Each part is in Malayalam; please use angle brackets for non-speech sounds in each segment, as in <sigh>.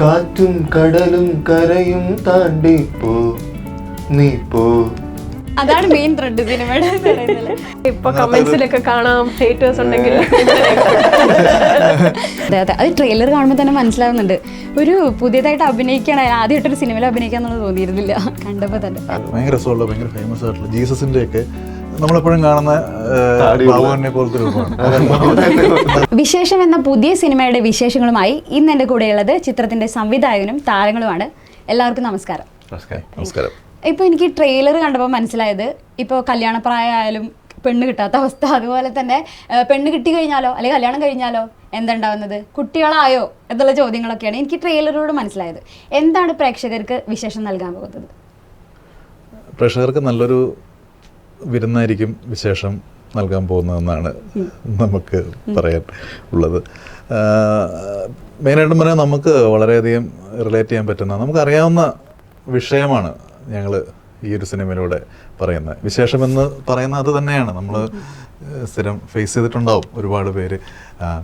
കാറ്റും കടലും കരയും താണ്ടി പോ നീ പോ. അതാണ് മെയിൻ ത്രെഡ് സിനിമയുടെ പറയുന്നത്. ഇപ്പൊ കമന്റ്സിലൊക്കെ കാണാം ഹേറ്റേഴ്സ് ഉണ്ടെങ്കിൽ. അതെ അതെ. അത് ട്രെയിലർ കാണുമ്പോൾ തന്നെ മനസ്സിലാവുന്നുണ്ട്. ഒരു പുതിയതായിട്ട് അഭിനയിക്കാൻ ആദ്യമായിട്ടൊരു സിനിമയിൽ അഭിനയിക്കാന്നുള്ളത് തോന്നിയിരുന്നില്ല. കണ്ടപ്പോ തന്നെ. ഭയങ്കര രസമുള്ള ഭയങ്കര ഫേമസ് ആയിട്ടുള്ള ജീസസിന്റെ ഒക്കെ നമ്മളെപ്പോഴും കാണുന്ന ബാബുവിനെ പോലത്തെ രൂപമാണ്. വിശേഷം എന്ന പുതിയ സിനിമയുടെ വിശേഷങ്ങളുമായി ഇന്ന് എന്റെ കൂടെയുള്ളത് ചിത്രത്തിന്റെ സംവിധായകനും താരങ്ങളുമാണ്. എല്ലാവർക്കും നമസ്കാരം. നമസ്കാരം. ഇപ്പോൾ എനിക്ക് ട്രെയിലർ കണ്ടപ്പോൾ മനസ്സിലായത് ഇപ്പോൾ കല്യാണപ്രായമായാലും പെണ്ണ് കിട്ടാത്ത അവസ്ഥ. അതുപോലെ തന്നെ പെണ്ണ് കിട്ടി കഴിഞ്ഞാലോ അല്ലെങ്കിൽ കല്യാണം കഴിഞ്ഞാലോ എന്തുണ്ടാവുന്നത്? കുട്ടികളായോ എന്നുള്ള ചോദ്യങ്ങളൊക്കെയാണ് എനിക്ക് ട്രെയിലറിലൂടെ മനസ്സിലായത്. എന്താണ് പ്രേക്ഷകർക്ക് വിശേഷം നൽകാൻ പോകുന്നത്? പ്രേക്ഷകർക്ക് നല്ലൊരു വിരുന്നായിരിക്കും വിശേഷം നൽകാൻ പോകുന്നതെന്നാണ് നമുക്ക് പറയാൻ ഉള്ളത്. മെയിനായിട്ടും പറയാൻ നമുക്ക് വളരെയധികം റിലേറ്റ് ചെയ്യാൻ പറ്റുന്ന നമുക്കറിയാവുന്ന വിഷയമാണ് ഞങ്ങൾ ഈ ഒരു സിനിമയിലൂടെ പറയുന്നത്. വിശേഷമെന്ന് പറയുന്നത് അത് തന്നെയാണ്. നമ്മൾ സ്ഥിരം ഫേസ് ചെയ്തിട്ടുണ്ടാവും ഒരുപാട് പേര്.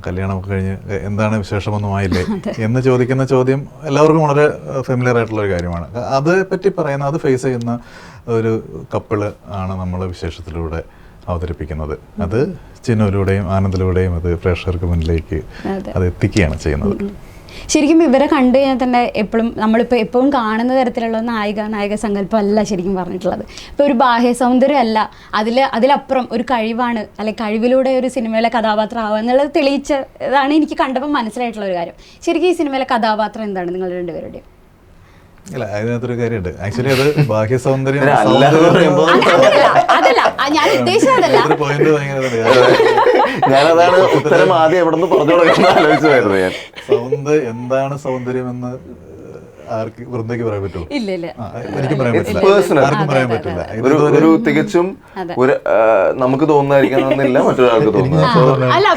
കല്യാണമൊക്കെ കഴിഞ്ഞ് എന്താണ് വിശേഷമൊന്നും ആയില്ലേ? എന്ന് ചോദിക്കുന്ന ചോദ്യം എല്ലാവർക്കും വളരെ ഫെമിലിയർ ആയിട്ടുള്ള ഒരു കാര്യമാണ്. അതേപ്പറ്റി പറ്റി പറയുന്ന അത് ഫേസ് ചെയ്യുന്ന ഒരു കപ്പിൾ ആണ് നമ്മൾ വിശേഷത്തിലൂടെ അവതരിപ്പിക്കുന്നത്. അത് ചിന്നൂരിലൂടെയും ആനന്ദിലൂടെയും അത് പ്രേക്ഷകർക്ക് മുന്നിലേക്ക് അത്. എത്തിക്കുകയാണ് ചെയ്യുന്നത്. ശരിക്കും ഇവരെ കണ്ടു കഴിഞ്ഞാൽ തന്നെ എപ്പോഴും നമ്മളിപ്പോൾ എപ്പോഴും കാണുന്ന തരത്തിലുള്ള നായിക നായക സങ്കല്പം അല്ല ശരിക്കും പറഞ്ഞിട്ടുള്ളത്. ഇപ്പോൾ ഒരു ബാഹ്യ സൗന്ദര്യം അല്ല അതിൽ അതിലപ്പുറം ഒരു കഴിവാണ് അല്ലെ കഴിവിലൂടെ ഒരു സിനിമയിലെ കഥാപാത്രം ആവുക എന്നുള്ളത് തെളിയിച്ചതാണ് എനിക്ക് കണ്ടപ്പോൾ മനസ്സിലായിട്ടുള്ള ഒരു കാര്യം. ശരിക്കും ഈ സിനിമയിലെ കഥാപാത്രം എന്താണ് നിങ്ങൾ രണ്ടുപേരുടെയും? ഇല്ല അതിനകത്തൊരു കാര്യമുണ്ട്. ആക്ച്വലി അത് ബാഹ്യ സൗന്ദര്യം. <laughs> ഞാനതാണ് ഉത്തരം ആദ്യം എവിടെ നിന്ന് പറഞ്ഞു കൊടുക്കാൻ ആലോചിച്ചു വരുന്നത് ഞാൻ. സൗന്ദര്യം എന്താണ് സൗന്ദര്യം എന്ന് ആർക്ക് വൃന്ദയ്ക്ക് പറയാൻ പറ്റുമോ? ഇല്ല ഇല്ല. എനിക്ക് പറയാൻ പറ്റില്ല. ആർക്കും പറയാൻ പറ്റില്ല. ഒരു ഒരു തികച്ചും ഒരു നമുക്ക് തോന്നുന്നതായിരിക്കണമെന്നില്ല മറ്റൊരാൾക്ക് തോന്നുന്നത്. അല്ല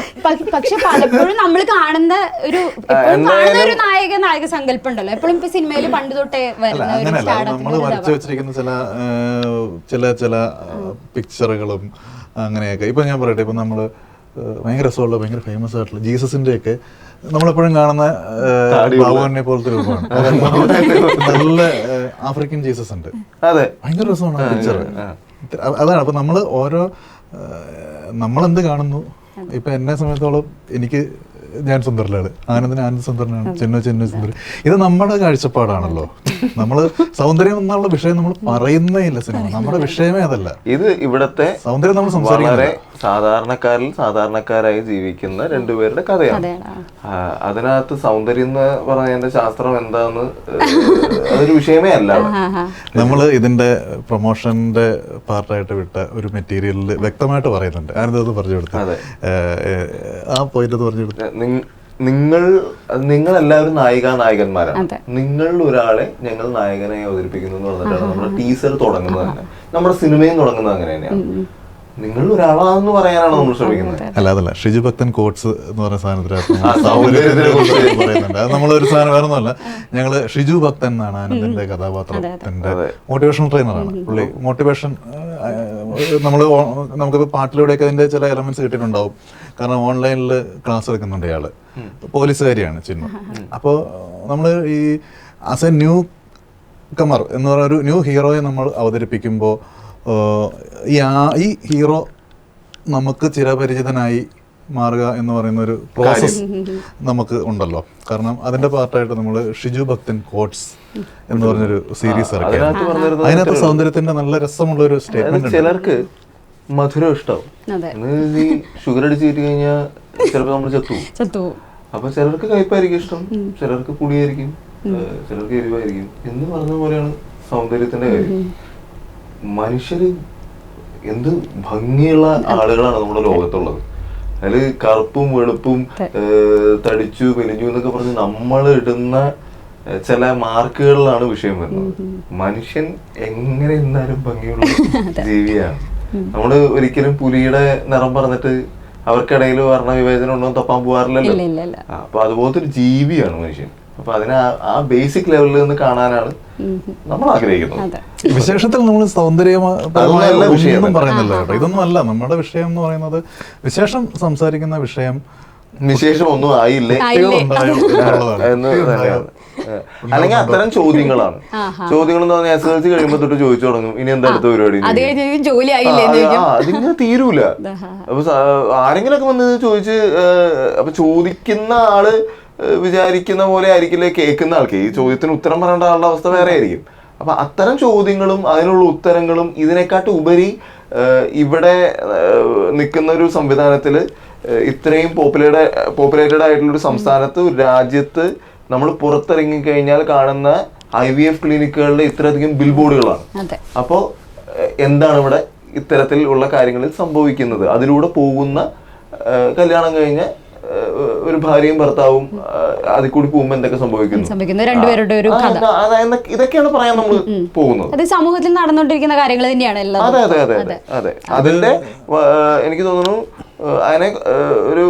പക്ഷെ പലപ്പോഴും നമ്മൾ കാണുന്ന ഒരു കാണുന്ന ഒരു നായക നായക സങ്കല്പം ഉണ്ടല്ലോ എപ്പോഴും ഇപ്പൊ സിനിമയിൽ പണ്ട് തൊട്ടേ വരുന്ന അങ്ങനെയല്ല. നമ്മൾ വരച്ചു വെച്ചിരിക്കുന്ന ചില ചില ചില പിക്ചറുകളും അങ്ങനെയൊക്കെ. ഇപ്പൊ ഞാൻ പറയട്ടെ ഇപ്പൊ നമ്മൾ ഭയങ്കര രസമുള്ള ഭയങ്കര ഫേമസ് ആയിട്ടുള്ള ജീസസിന്റെ ഒക്കെ നമ്മളെപ്പോഴും കാണുന്ന ബാബുവിനെ പോലത്തെ രൂപമാണ്. നല്ല ആഫ്രിക്കൻ ജീസസ് ഉണ്ട്. അതെ. ഭയങ്കര രസമാണ് പിക്ചർ അതാണ്. അപ്പൊ നമ്മൾ ഓരോ നമ്മളെന്ത് കാണുന്നു? ഇപ്പൊ എന്നെ സംബന്ധിച്ചോളം എനിക്ക് ഞാൻ സുന്ദരനാണ്. ആനന്ദന ആനന്ദ് സുന്ദരനാണ്. ചെന്നു ചെന്നു സുന്ദരൻ ഇത് നമ്മുടെ കാഴ്ചപ്പാടാണല്ലോ. നമ്മൾ സൗന്ദര്യം എന്നുള്ള വിഷയം നമ്മൾ പറയുന്നേ ഇല്ല സിനിമ. നമ്മുടെ വിഷയമേ അതല്ല. ഇത് ഇവിടത്തെ സൗന്ദര്യം നമ്മൾ വളരെ സംസാരിക്കുന്നില്ല സാധാരണക്കാരിൽ സാധാരണക്കാരായി ജീവിക്കുന്ന രണ്ടുപേരുടെ കഥയാണ്. അതിനകത്ത് സൗന്ദര്യം എന്ന് പറഞ്ഞതിന്റെ ശാസ്ത്രം എന്താന്ന് അതൊരു വിഷയമേ അല്ല നമ്മൾ നമ്മൾ ഇതിന്റെ പ്രൊമോഷന്റെ പാർട്ടായിട്ട് വിട്ട ഒരു മെറ്റീരിയലിൽ വ്യക്തമായിട്ട് പറയുന്നുണ്ട്. ആനന്ദത് പറഞ്ഞു കൊടുത്തു ആ പോയിന്റ് പറഞ്ഞു കൊടുത്തു നിങ്ങൾ നിങ്ങൾ എല്ലാവരും നായിക നായകന്മാരാണ്. നിങ്ങൾ ഒരാളെ ഞങ്ങൾ നായകനായി അവതരിപ്പിക്കുന്നു എന്ന് പറഞ്ഞിട്ടാണ് നമ്മുടെ ടീസർ തുടങ്ങുന്നത് തന്നെ. നമ്മുടെ സിനിമയും തുടങ്ങുന്നത് അങ്ങനെ തന്നെയാണ്. നിങ്ങൾ ഒരാളാണെന്ന് പറയാനാണ് നമ്മൾ ശ്രമിക്കുന്നത്. അല്ല അതല്ല. ഷിജു ഭക്തൻ കോട്സ് എന്ന് പറയുന്ന സാധനത്തിനകത്ത് പറയുന്നുണ്ട്. അത് നമ്മളൊരു സാധനം വേറെ ഒന്നുമല്ല ഞങ്ങൾ ഷിജു ഭക്തൻ എന്നാണ് ആനന്ദിന്റെ കഥാപാത്രത്തിന്റെ മോട്ടിവേഷൻ ട്രെയിനറാണ് പുള്ളി മോട്ടിവേഷൻ നമ്മൾ നമുക്കിപ്പോൾ പാട്ടിലൂടെയൊക്കെ അതിന്റെ ചില എലമെന്റ്സ് കിട്ടിയിട്ടുണ്ടാവും. കാരണം ഓൺലൈനിൽ ക്ലാസ് എടുക്കുന്നുണ്ട് ഇയാൾ. പോലീസുകാരിയാണ് ചിന്നു. അപ്പോൾ നമ്മൾ ഈ ആസ് എ ന്യൂ കമർ എന്ന് പറയുന്ന ഒരു ന്യൂ ഹീറോയെ നമ്മൾ അവതരിപ്പിക്കുമ്പോൾ ഈ ഹീറോ നമുക്ക് ചിരപരിചിതനായി മാറുക എന്ന് പറയുന്ന ഒരു പ്രോസസ് നമുക്ക് ഉണ്ടല്ലോ. കാരണം അതിന്റെ പാർട്ടായിട്ട് നമ്മൾ ഷിജു ഭക്തൻ കോട്സ് എന്ന് പറഞ്ഞൊരു സീരീസ് ഇറക്കി അതിനകത്ത് സൗന്ദര്യത്തിന്റെ നല്ല രസമുള്ള ഒരു സ്റ്റേറ്റ്മെന്റ് ചിലർക്ക് മധുരം ഇഷ്ടാവും. അതെ. ഈ ഷുഗർ അടിച്ച് കയറ്റി കഴിഞ്ഞാൽ ചിലപ്പോൾ നമ്മൾ. ചത്തു അപ്പൊ ചിലർക്ക് കയ്പായിരിക്കും ഇഷ്ടം. ചിലർക്ക് പുളിയായിരിക്കും. ചിലർക്ക് എരിവായിരിക്കും. എന്ന് പറഞ്ഞ പോലെയാണ് സൗന്ദര്യത്തിന്റെ കാര്യം. മനുഷ്യര് എന്ത് ഭംഗിയുള്ള ആളുകളാണ് നമ്മുടെ ലോകത്തുള്ളത്. അതിൽ കറുപ്പും വെളുപ്പും തടിച്ചു മെലിഞ്ഞു എന്നൊക്കെ പറഞ്ഞ് നമ്മൾ ഇടുന്ന ചില മാർക്കുകളിലാണ് വിഷയം വരുന്നത്. മനുഷ്യൻ എങ്ങനെ എന്നാലും ഭംഗിയുള്ള <laughs> ജീവിയാണ്. നമ്മൾ ഒരിക്കലും പുലിയുടെ നിറം പറഞ്ഞിട്ട് അവർക്കിടയിൽ വർണ വിവേചനം ഉണ്ടോ തപ്പാൻ പോകാറില്ലല്ലോ ആ, അപ്പൊ അതുപോലത്തെ ഒരു ജീവിയാണ് മനുഷ്യൻ. അപ്പൊ അതിന് ആ- ബേസിക് ലെവലിൽ നിന്ന് കാണാനാണ് നമ്മൾ ആഗ്രഹിക്കുന്നത്. അതെ. വിശേഷത്തിൽ നമ്മൾ സൗന്ദര്യപരമായ അല്ല വിഷയം. പറയുന്നില്ല കേട്ടോ. ഇതൊന്നും അല്ല നമ്മുടെ വിഷയം എന്ന് പറയുന്നത് വിശേഷം സംസാരിക്കുന്ന വിഷയം വിശേഷം ഒന്നും ആയില്ലേ. <laughs> എന്ന് അല്ലെങ്കിൽ അത്തരം ചോദ്യങ്ങളാണ്. ചോദ്യങ്ങൾ എന്ന് പറഞ്ഞാൽ എസ് എൽ സി കഴിയുമ്പോൾ തൊട്ട് ചോദിച്ചു തുടങ്ങും. ഇനി എന്താ അടുത്ത പരിപാടി അതിങ്ങനെ തീരൂല. അപ്പൊ ആരെങ്കിലും ഒക്കെ വന്ന് ഇത് ചോദിച്ച് അപ്പൊ ചോദിക്കുന്ന ആൾ വിചാരിക്കുന്ന പോലെ ആയിരിക്കില്ല കേൾക്കുന്ന ആൾക്ക് ഈ ചോദ്യത്തിന് ഉത്തരം പറയേണ്ട ആളുടെ അവസ്ഥ വേറെ ആയിരിക്കും. അപ്പൊ അത്തരം ചോദ്യങ്ങളും അതിനുള്ള ഉത്തരങ്ങളും ഇതിനെക്കാട്ട് ഉപരി ഇവിടെ നിൽക്കുന്ന ഒരു സംവിധാനത്തിൽ ഇത്രയും പോപ്പുലേറ്റഡ് പോപ്പുലേറ്റഡ് ആയിട്ടുള്ള ഒരു സംസ്ഥാനത്ത് ഒരു രാജ്യത്ത് നമ്മൾ പുറത്തിറങ്ങി കഴിഞ്ഞാൽ കാണുന്ന ഐ വി എഫ് ക്ലിനിക്കുകളിലെ ഇത്രയധികം ബിൽ ബോർഡുകളാണ് അപ്പോൾ എന്താണ് ഇവിടെ ഇത്തരത്തിൽ ഉള്ള കാര്യങ്ങളിൽ സംഭവിക്കുന്നത്? അതിലൂടെ പോകുന്ന കല്യാണം കഴിഞ്ഞ ഒരു ഭാര്യയും ഭർത്താവും അതിൽ കൂടി പോകുമ്പോൾ എന്തൊക്കെ സംഭവിക്കുന്നു? സംഭവിക്കുന്ന. രണ്ടുപേരുടെ ഒരു ഇതൊക്കെയാണ് പറയാൻ നമ്മൾ പോകുന്നത്. അത് സമൂഹത്തിൽ നടന്നുകൊണ്ടിരിക്കുന്ന കാര്യങ്ങൾ തന്നെയാണ് അതെ അതെ അതെ അതെ അതെ. അതിന്റെ എനിക്ക് തോന്നുന്നു അതിനെ ഒരു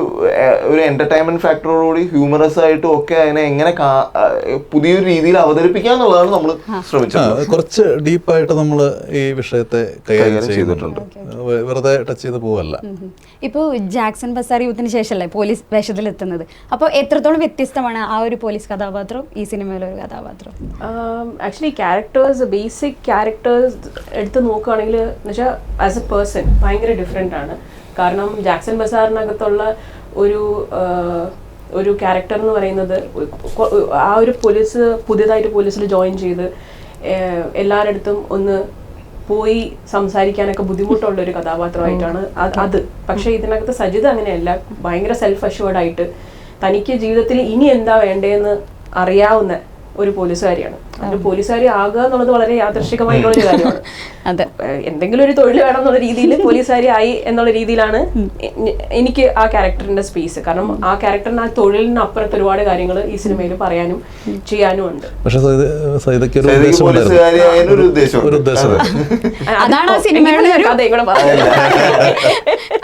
ഒരു എന്റർടൈൻമെന്റ് ഫാക്ടറോടുകൂടി ഹ്യൂമറസ് ആയിട്ടും ഒക്കെ അതിനെ എങ്ങനെ പുതിയൊരു രീതിയിൽ അവതരിപ്പിക്കാന്നുള്ളതാണ് നമ്മൾ ശ്രമിച്ചത് കുറച്ച് ഡീപ്പായിട്ട് നമ്മൾ ഈ വിഷയത്തെ കൈകാര്യം ചെയ്തിട്ടുണ്ട്. വെറുതെ ടച്ച് ചെയ്ത് പോവല്ല. ഇപ്പോൾ ജാക്സൺ ബസാർ യൂത്തിന് ശേഷമല്ലേ പോലീസ് എത്തുന്നത് അപ്പോൾ എത്രത്തോളം വ്യത്യസ്തമാണ് ആ ഒരു പോലീസ് കഥാപാത്രം ഈ സിനിമയിലെ ഒരു കഥാപാത്രവും? ആക്ച്വലി ക്യാരക്ടേഴ്സ് ബേസിക് ക്യാരക്ടേഴ്സ് എടുത്ത് നോക്കുകയാണെങ്കിൽ എന്നുവെച്ചാൽ ആസ് എ പേഴ്സൺ ഭയങ്കര ഡിഫറെന്റ് ആണ്. കാരണം ജാക്സൺ ബസാറിനകത്തുള്ള ഒരു ഒരു ക്യാരക്ടർ എന്ന് പറയുന്നത് ആ ഒരു പോലീസ് പുതിയതായിട്ട് പോലീസിൽ ജോയിൻ ചെയ്ത് എല്ലാവരുടെ അടുത്തും ഒന്ന് പോയി സംസാരിക്കാനൊക്കെ ബുദ്ധിമുട്ടുള്ള ഒരു കഥാപാത്രമായിട്ടാണ് അത് പക്ഷെ ഇതിനകത്ത് സജിത് അങ്ങനെയല്ല. ഭയങ്കര സെൽഫ് അഷ്വേർഡ് ആയിട്ട് തനിക്ക് ജീവിതത്തിൽ ഇനി എന്താ വേണ്ടതെന്ന് അറിയാവുന്ന ഒരു പോലീസുകാരിയാണ്. ഒരു പോലീസുകാരി ആകുക എന്നുള്ളത് വളരെ യാദർശികമായിട്ടുള്ള ഒരു കാര്യമാണ്. <laughs> അതെ. എന്തെങ്കിലും ഒരു തൊഴിൽ വേണം എന്നുള്ള രീതിയിൽ <laughs> പോലീസുകാരി ആയി എന്നുള്ള രീതിയിലാണ് എനിക്ക് ആ ക്യാരക്ടറിന്റെ സ്പേസ്. കാരണം ആ ക്യാരക്ടറിന് ആ തൊഴിലിന് അപ്പുറത്ത് ഒരുപാട് കാര്യങ്ങൾ ഈ സിനിമയിൽ പറയാനും ചെയ്യാനും ഉണ്ട്. പക്ഷെ. അതാണ് ആ സിനിമയുടെ. <laughs>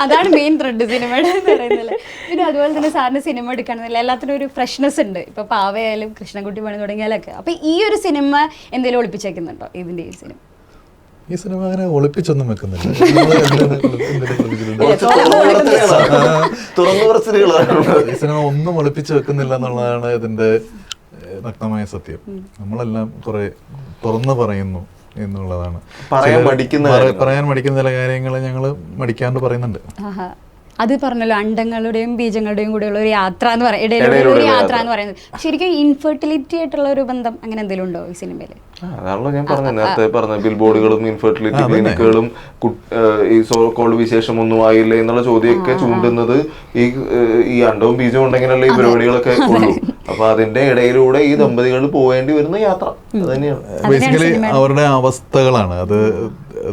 അതാണ് മെയിൻ ത്രെഡ് സിനിമയുടെ പിന്നെ അതുപോലെ തന്നെ സാറിന് സിനിമ എടുക്കണമെന്നില്ല. എല്ലാത്തിനും ഒരു ഫ്രഷ്നെസ് ഉണ്ട്. ഇപ്പൊ പാവയായാലും കൃഷ്ണൻകുട്ടി പണി തുടങ്ങിയാലൊക്കെ. അപ്പൊ ഈ ഒരു സിനിമ എന്തെങ്കിലും ഒളിപ്പിച്ചേക്കുന്നുണ്ടോ? ഇതിന്റെ ഈ സിനിമ? ഈ സിനിമ അങ്ങനെ ഒളിപ്പിച്ചൊന്നും വെക്കുന്നില്ല. <laughs> <laughs> ഈ സിനിമ ഒന്നും ഒളിപ്പിച്ച് വെക്കുന്നില്ല എന്നുള്ളതാണ് ഇതിന്റെ വ്യക്തമായ നഗ്നമായ സത്യം നമ്മളെല്ലാം കുറെ തുറന്നു പറയുന്നു എന്നുള്ളതാണ്. പറയാൻ മടിക്കുന്ന പറയാൻ മടിക്കുന്ന ചില കാര്യങ്ങൾ ഞങ്ങൾ മടിക്കാണ്ട് പറയുന്നുണ്ട്. ആഹാ. അത് പറഞ്ഞല്ലോ അണ്ടങ്ങളുടെയും ബീജങ്ങളുടെയും കൂടെയുള്ള ഒരു യാത്ര എന്ന് പറയുന്നത് ഇടയിലുള്ള ഒരു യാത്ര. എന്ന് പറയുന്നത്. ശരിക്കും ഇൻഫെർട്ടിലിറ്റി ആയിട്ടുള്ള ഒരു ബന്ധം അങ്ങനെ എന്തെങ്കിലും ഉണ്ടോ ഈ സിനിമയിൽ അതാണല്ലോ ഞാൻ പറഞ്ഞത്. നേരത്തെ പറഞ്ഞ ബിൽ ബോർഡുകളും ഇൻഫെർട്ടിലിറ്റി ക്ലിനിക്കുകളും ഈ സോ കോൾഡ് വിശേഷം ഒന്നും ആയില്ല എന്നുള്ള ചോദ്യമൊക്കെ ചൂണ്ടുന്നത് ഈ ഈ അണ്ടവും ബീജവും ഉണ്ടെങ്കിലല്ലേ ഈ പരിപാടികളൊക്കെ ഉള്ളൂ. അപ്പൊ അതിന്റെ ഇടയിലൂടെ ഈ ദമ്പതികൾ പോവേണ്ടി വരുന്ന യാത്ര. ബേസിക്കലി അവരുടെ അവസ്ഥകളാണ്. അത്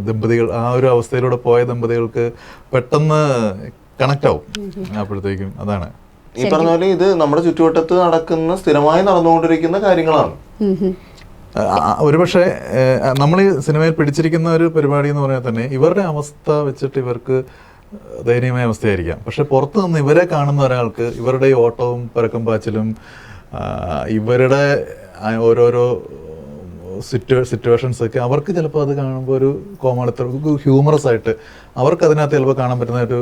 ദമ്പതികൾ ആ ഒരു അവസ്ഥയിലൂടെ പോയ ദമ്പതികൾക്ക് പെട്ടെന്ന് കണക്ട് ആവും അപ്പോഴത്തേക്കും അതാണ്. ഈ പറഞ്ഞ പോലെ ഇത് നമ്മുടെ ചുറ്റുവട്ടത്ത് നടക്കുന്ന സ്ഥിരമായി നടന്നുകൊണ്ടിരിക്കുന്ന കാര്യങ്ങളാണ്. ഒരുപക്ഷെ നമ്മൾ ഈ സിനിമയിൽ പിടിച്ചിരിക്കുന്ന ഒരു പരിപാടി എന്ന് പറഞ്ഞാൽ തന്നെ ഇവരുടെ അവസ്ഥ വെച്ചിട്ട് ഇവർക്ക് ദയനീയമായ അവസ്ഥയായിരിക്കാം. പക്ഷെ പുറത്തു നിന്ന് ഇവരെ കാണുന്ന ഒരാൾക്ക് ഇവരുടെ ഈ ഓട്ടവും പരക്കം പാച്ചിലും ഇവരുടെ ഓരോരോ സിറ്റുവേ സിറ്റുവേഷൻസ് ഒക്കെ അവർക്ക് ചിലപ്പോൾ അത് കാണുമ്പോൾ ഒരു കോമാളിത്തം ഹ്യൂമറസ് ആയിട്ട് അവർക്ക് അതിനകത്ത് ചിലപ്പോൾ കാണാൻ പറ്റുന്ന ഒരു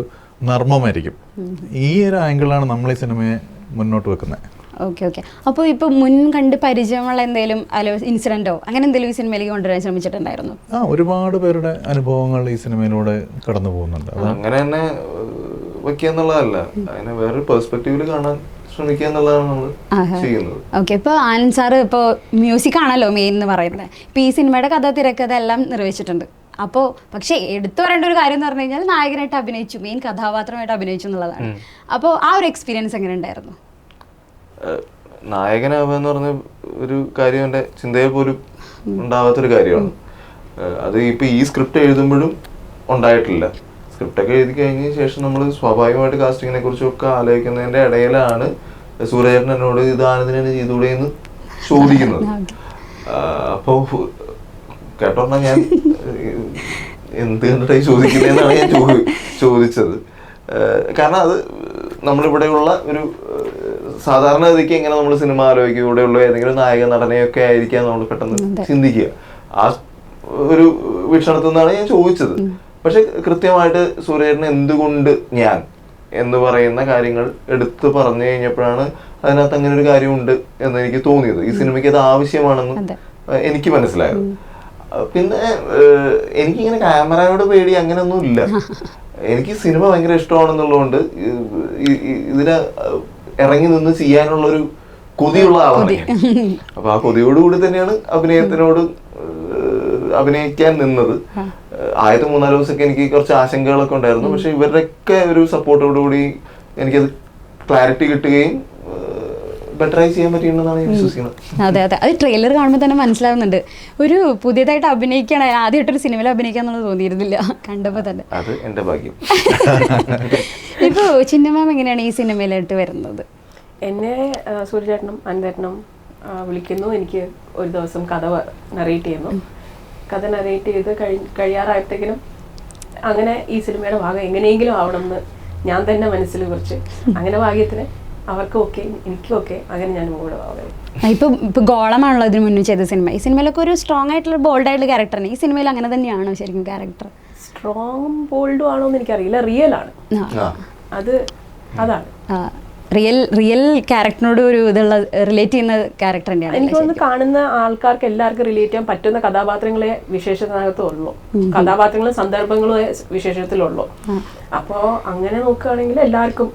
നർമ്മമായിരിക്കും. ഈ ഒരു ആംഗിളാണ് നമ്മൾ ഈ സിനിമയെ മുന്നോട്ട് വെക്കുന്നത്. Okay okay. അപ്പോൾ ഇപ്പോൾ മുൻ കണ്ട് പരിചയമുള്ള എന്തെങ്കിലും അല്ല ഇൻസിഡന്റോ അങ്ങനെ എന്തെങ്കിലും ഈ സിനിമയിലേക്ക് കൊണ്ടുവരാൻ ശ്രമിച്ചിട്ടുണ്ടായിരുന്നു? ആ ഒരുപാട് പേരുടെ അനുഭവങ്ങൾ ഈ സിനിമയിലൂടെ കടന്നു പോകുന്നുണ്ട്. അങ്ങനെ തന്നെ വെക്കുക എന്നുള്ളതല്ല. അതിനെ വേറൊരു പെർസ്പെക്റ്റീവിൽ കാണാൻ ശ്രമിക്കുക എന്നുള്ളതാണ് നമ്മൾ ചെയ്യുന്നത്. ഓക്കെ ഇപ്പോൾ ആനന്ദ് സാറ് ഇപ്പോൾ മ്യൂസിക് ആണല്ലോ മെയിൻ എന്ന് പറയുന്നത്. ഇപ്പോൾ ഈ സിനിമയുടെ കഥ തിരക്കഥ എല്ലാം നിർവഹിച്ചിട്ടുണ്ട്. അപ്പോൾ പക്ഷേ എടുത്തു പറയേണ്ട ഒരു കാര്യം എന്ന് പറഞ്ഞു കഴിഞ്ഞാൽ നായകനായിട്ട് അഭിനയിച്ചു മെയിൻ കഥാപാത്രമായിട്ട് അഭിനയിച്ചു എന്നുള്ളതാണ്. അപ്പോൾ ആ ഒരു എക്സ്പീരിയൻസ് എങ്ങനെ ഉണ്ടായിരുന്നു? നായകനാവുക എന്ന് പറഞ്ഞ ഒരു കാര്യം എന്റെ ചിന്തയിൽ പോലും ഉണ്ടാവാത്തൊരു കാര്യമാണ്. അത് ഇപ്പൊ ഈ സ്ക്രിപ്റ്റ് എഴുതുമ്പോഴും ഉണ്ടായിട്ടില്ല. സ്ക്രിപ്റ്റ് ഒക്കെ എഴുതി കഴിഞ്ഞ ശേഷം നമ്മൾ സ്വാഭാവികമായിട്ട് കാസ്റ്റിങ്ങിനെ കുറിച്ചൊക്കെ ആലോചിക്കുന്നതിന്റെ ഇടയിലാണ് സൂര്യേട്ടൻ എന്നോട് ഇത് ആനന്ദിനെ ചെയ്തുകൂടെ എന്ന് ചോദിക്കുന്നത്. <laughs> അപ്പോൾ അപ്പോ കേട്ടോണ്ടാ ഞാൻ എന്ത് കണ്ടിട്ടായി ചോദിക്കുന്നതെന്നാണ് ഞാൻ ചോദിച്ചത്. കാരണം അത് നമ്മളിവിടെയുള്ള ഒരു സാധാരണ സാധാരണഗതിക്ക് എങ്ങനെ നമ്മൾ സിനിമ ആലോചിക്കും ഇവിടെയുള്ള ഏതെങ്കിലും നായക നടനെയൊക്കെ ആയിരിക്കാം നമ്മൾ പെട്ടെന്ന് ചിന്തിക്കുക. ആ ഒരു വീക്ഷണത്തിൽ നിന്നാണ് ഞാൻ ചോദിച്ചത്. പക്ഷെ കൃത്യമായിട്ട് സുരേഷിന് എന്തുകൊണ്ട് ഞാൻ എന്ന് പറയുന്ന കാര്യങ്ങൾ എടുത്തു പറഞ്ഞു കഴിഞ്ഞപ്പോഴാണ് അതിനകത്ത് അങ്ങനെ ഒരു കാര്യമുണ്ട് എന്ന് എനിക്ക് തോന്നിയത്. ഈ സിനിമയ്ക്ക് അത് ആവശ്യമാണെന്ന് എനിക്ക് മനസ്സിലായത്. പിന്നെ എനിക്കിങ്ങനെ ക്യാമറയോട് പേടി അങ്ങനെയൊന്നും ഇല്ല <laughs> എനിക്ക് സിനിമ ഭയങ്കര ഇഷ്ടമാണെന്നുള്ളതുകൊണ്ട് ഇതിനെ ഇറങ്ങി നിന്ന് ചെയ്യാനുള്ള ഒരു കൊതിയുള്ള ആളാണ്. <laughs> അപ്പൊ ആ കൊതിയോടുകൂടി തന്നെയാണ് അഭിനയത്തിനോട് അഭിനയിക്കാൻ നിന്നത്. ആദ്യത്തെ മൂന്നാൽ ദിവസമൊക്കെ എനിക്ക് കുറച്ച് ആശങ്കകളൊക്കെ ഉണ്ടായിരുന്നു. പക്ഷെ ഇവരുടെയൊക്കെ ഒരു സപ്പോർട്ടോടുകൂടി എനിക്കത് ക്ലാരിറ്റി കിട്ടുകയും ബെറ്ററായി ചെയ്യാൻ പറ്റിയിട്ടുണ്ടെന്നാണ് ഞാൻ വിശ്വസിക്കുന്നത്. അതെ അതെ. അത് ട്രെയിലർ കാണുമ്പോൾ തന്നെ മനസ്സിലാവുന്നുണ്ട്. ഒരു പുതിയതായിട്ട് അഭിനയിക്കണ ആദ്യമായിട്ടൊരു സിനിമയിൽ അഭിനയിക്കാന്നുള്ളത് തോന്നിയിരുന്നില്ല കണ്ടപ്പോൾ തന്നെ. അത് എന്റെ ഭാഗ്യം. <laughs> ഇപ്പോൾ ചിന്നമാം എങ്ങനെയാണ് ഈ സിനിമയിലായിട്ട് വരുന്നത്? എന്നെ സൂര്യചേട്ടനും അനന്തേട്ടനും വിളിക്കുന്നു. എനിക്ക് ഒരു ദിവസം കഥ നറേറ്റ് ചെയ്യുന്നു. കഥ നറേറ്റ് ചെയ്ത് കഴി കഴിയാറായപ്പോഴത്തേക്കിനും അങ്ങനെ ഈ സിനിമയുടെ ഭാഗം എങ്ങനെയെങ്കിലും ആവണം എന്ന് ഞാൻ തന്നെ മനസ്സിൽ കുറിച്ച് അങ്ങനെ ഭാഗ്യത്തിന് അവർക്ക് ഓക്കെ എനിക്കും ഓക്കെ അങ്ങനെ ഞാൻ മൂഡ് ഭാഗമായി ഇപ്പൊ ഇപ്പൊ ഗോളമാണല്ലോ ഇതിന് മുന്നേ ചെയ്ത സിനിമ ഈ സിനിമയിലൊക്കെ ഒരു സ്ട്രോങ് ആയിട്ടുള്ള ബോൾഡ് ആയിട്ടുള്ള ക്യാരക്ടറാണ് ഈ സിനിമയിൽ അങ്ങനെ തന്നെയാണോ ശരിക്കും ക്യാരക്ടർ സ്ട്രോങ് ബോൾഡും ആണോ എന്ന് എനിക്കറിയില്ല. റിയൽ ആണ്. അത് അതാണ്. റിയൽ റിയൽ ക്യാരക്ടറിനോട് ഒരു ഇതുള്ള റിലേറ്റ് ചെയ്യുന്ന ക്യാരക്ടർ തന്നെയാണ് എനിക്ക് തോന്നുന്നു കാണുന്ന ആൾക്കാർക്ക് എല്ലാവർക്കും റിലേറ്റ് ചെയ്യാൻ പറ്റുന്ന കഥാപാത്രങ്ങളെ വിശേഷത്തിനകത്തുള്ളൂ. കഥാപാത്രങ്ങളും സന്ദർഭങ്ങളും വിശേഷത്തിലുള്ളൂ. അപ്പോ അങ്ങനെ നോക്കുകയാണെങ്കിൽ എല്ലാവർക്കും